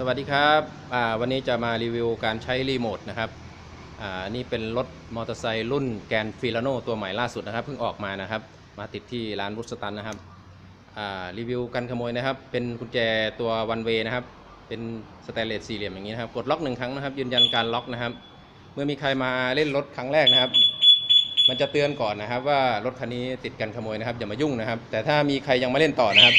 สวัสดีครับวันนี้จะมารีวิวการใช้รีโมทนะครับอ่านี่เป็นรถมอเตอร์ไซค์รุ่นแกนฟิลาโนตัวใหม่ล่าสุดนะครับเพิ่งออกมานะครับ มาติดที่ร้านบุสตันนะครับรีวิวกันขโมยนะครับ เป็นกุญแจตัววันเวนะครับ เป็นสแตนเลสสี่เหลี่ยมอย่างนี้นะครับ กดล็อกหนึ่งครั้งนะครับ ยืนยันการล็อกนะครับ เมื่อมีใครมาเล่นรถครั้งแรกนะครับ มันจะเตือนก่อนนะครับว่ารถคันนี้ติดกันขโมยนะครับอย่ามายุ่งนะครับ แต่ถ้ามีใครยังมาเล่นต่อนะครับ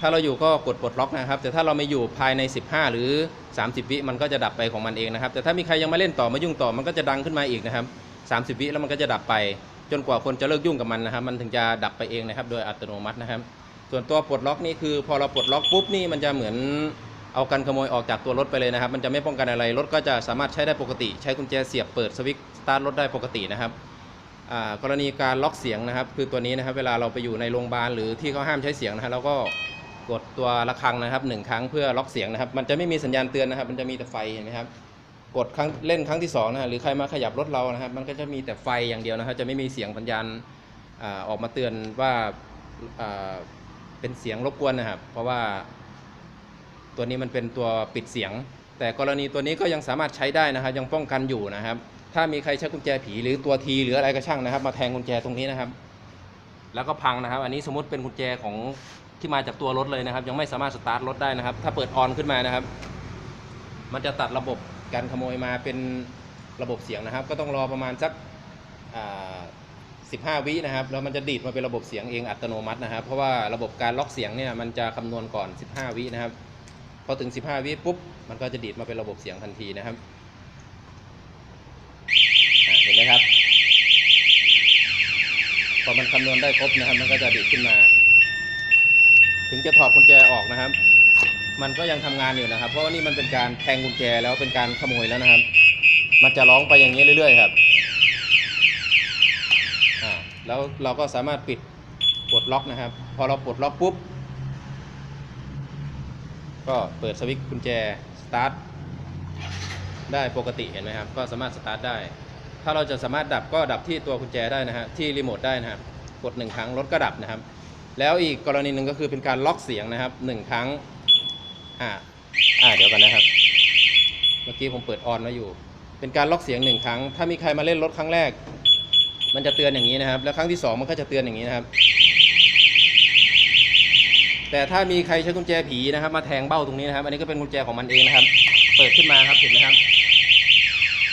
ถ้าเราอยู่ก็กดปลดล็อกนะครับ แต่ถ้าเราไม่อยู่ภายใน 15 หรือ 30 วิมันก็จะดับไปของมันเองนะครับ แต่ถ้ามีใครยังมาเล่นต่อมายุ่งต่อมันก็จะดังขึ้นมาอีกนะครับ 30 วิแล้วมันก็จะดับไป จนกว่าคนจะเลิกยุ่งกับมันนะครับ มันถึงจะดับไปเองนะครับ โดยอัตโนมัตินะครับ ส่วนตัวปลดล็อกนี่คือ พอเราปลดล็อกปุ๊บนี่มันจะเหมือนเอากันขโมยออกจากตัวรถไปเลยนะครับ มันจะไม่ป้องกันอะไรรถก็จะสามารถใช้ได้ปกติ ใช้กุญแจเสียบเปิดสวิตช์สตาร์ทรถได้ปกตินะครับกรณีการล็อกเสียงนะครับ คือตัวนี้นะครับ เวลาเราไปอยู่ในโรงพยาบาลหรือที่เขาห้ามใช้เสียงนะครับเราก็ กดตัวระฆังนะครับหนึ่งครั้งเพื่อล็อกเสียงนะครับ มันจะไม่มีสัญญาณเตือนนะครับ มันจะมีแต่ไฟเห็นไหมครับกดครั้งเล่นครั้งที่สองนะฮะหรือใครมาขยับรถเรานะครับ มันก็จะมีแต่ไฟอย่างเดียวนะครับ จะไม่มีเสียงสัญญาณออกมาเตือนว่าอ่าเป็นเสียงรบกวนนะครับ เพราะว่า ตัวนี้มันเป็นตัวปิดเสียง แต่กรณีตัวนี้ก็ยังสามารถใช้ได้นะครับ ยังป้องกันอยู่นะครับ ถ้ามีใครใช้กุญแจผีหรือตัวทีหรืออะไรก็ช่างนะครับ มาแทงกุญแจตรงนี้นะครับ แล้วก็พังนะครับ อันนี้สมมติเป็นกุญแจของ ที่มาจากตัวรถเลยนะครับ ยังไม่สามารถสตาร์ทรถได้นะครับ ถ้าเปิดออนขึ้นมานะครับ มันจะตัดระบบการขโมยมาเป็นระบบเสียงนะครับ ก็ต้องรอประมาณสักอ่า15วินะครับ แล้วมันจะดีดมาเป็นระบบเสียงเองอัตโนมัตินะครับ เพราะว่าระบบการล็อกเสียงเนี่ยมันจะคำนวณก่อน 15 วินะครับ พอถึง 15 วิปุ๊บ มันก็จะดีดมาเป็นระบบเสียงทันทีนะครับเห็นไหมครับ พอมันคำนวณได้ครบนะครับ มันก็จะดีดขึ้นมา ถึงจะถอดกุญแจออกนะครับ มันก็ยังทำงานอยู่นะครับ เพราะว่านี่มันเป็นการแทงกุญแจแล้วเป็นการขโมยแล้วนะครับ มันจะร้องไปอย่างนี้เรื่อย ๆ ครับอ่าแล้วเราก็สามารถปิดปลดล็อกนะครับ พอเราปลดล็อกปุ๊บ ก็เปิดสวิตช์กุญแจสตาร์ทได้ปกติเห็นไหมครับ ก็สามารถสตาร์ทได้ ถ้าเราจะสามารถดับก็ดับที่ตัวกุญแจได้นะฮะที่รีโมทได้นะครับ กดหนึ่งครั้งรถก็ดับนะครับ แล้วอีกกรณีหนึ่งก็คือเป็นการล็อกเสียงนะครับหนึ่งครั้งอ่าอ่าเดี๋ยวกันนะครับ เมื่อกี้ผมเปิดออนไว้อยู่ เป็นการล็อกเสียงหนึ่งครั้ง ถ้ามีใครมาเล่นรถครั้งแรก มันจะเตือนอย่างนี้นะครับ แล้วครั้งที่สองมันก็จะเตือนอย่างนี้นะครับ แต่ถ้ามีใครใช้กุญแจผีนะครับ มาแทงเบ้าตรงนี้นะครับ อันนี้ก็เป็นกุญแจของมันเองนะครับ เปิดขึ้นมาครับเห็นไหมครับ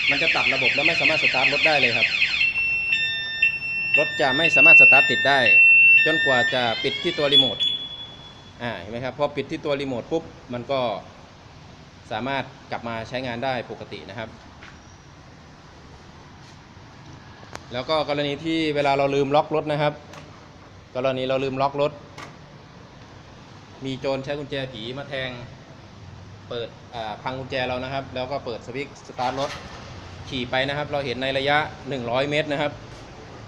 มันจะตัดระบบแล้วไม่สามารถสตาร์ทรถได้เลยครับรถจะไม่สามารถสตาร์ทติดได้ จนกว่าจะปิดที่ตัวรีโมทอ่าเห็นไหมครับพอปิดที่ตัวรีโมทปุ๊บมันก็สามารถกลับมาใช้งานได้ปกตินะครับ แล้วก็กรณีที่เวลาเราลืมล็อกรถนะครับ กรณีเราลืมล็อกรถ มีโจรใช้กุญแจผีมาแทงเปิดพังกุญแจเรานะครับ แล้วก็เปิดสวิตช์สตาร์ทรถขี่ไปนะครับ เราเห็นในระยะ 100 เมตรนะครับ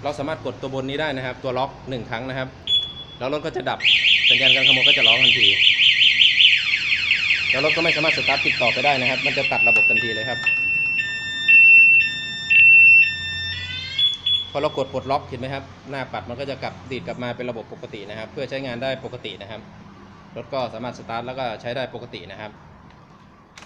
เราสามารถกดตัวบนนี้ได้นะครับ ตัวล็อก1ครั้งนะครับ แล้วรถก็จะดับสัญญาณการขโมยก็จะร้องทันทีแล้วรถก็ไม่สามารถสตาร์ทติดต่อไปได้นะครับ มันจะตัดระบบทันทีเลยครับ พอเรากดปลดล็อกเห็นไหมครับ หน้าปัดมันก็จะกลับดีดกลับมาเป็นระบบปกตินะครับ เพื่อใช้งานได้ปกตินะครับ รถก็สามารถสตาร์ทแล้วก็ใช้ได้ปกตินะครับ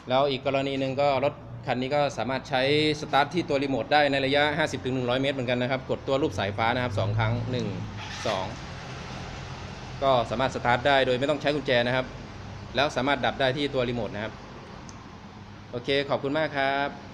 แล้วอีกกรณีหนึ่งก็รถ คันนี้ก็สามารถใช้สตาร์ทที่ตัวรีโมทได้ในระยะ 50-100 เมตรเหมือนกันนะครับ กดตัวรูปสายฟ้านะครับ 2 ครั้ง 1 2 ก็สามารถสตาร์ทได้โดยไม่ต้องใช้กุญแจนะครับ แล้วสามารถดับได้ที่ตัวรีโมทนะครับ โอเค ขอบคุณมากครับ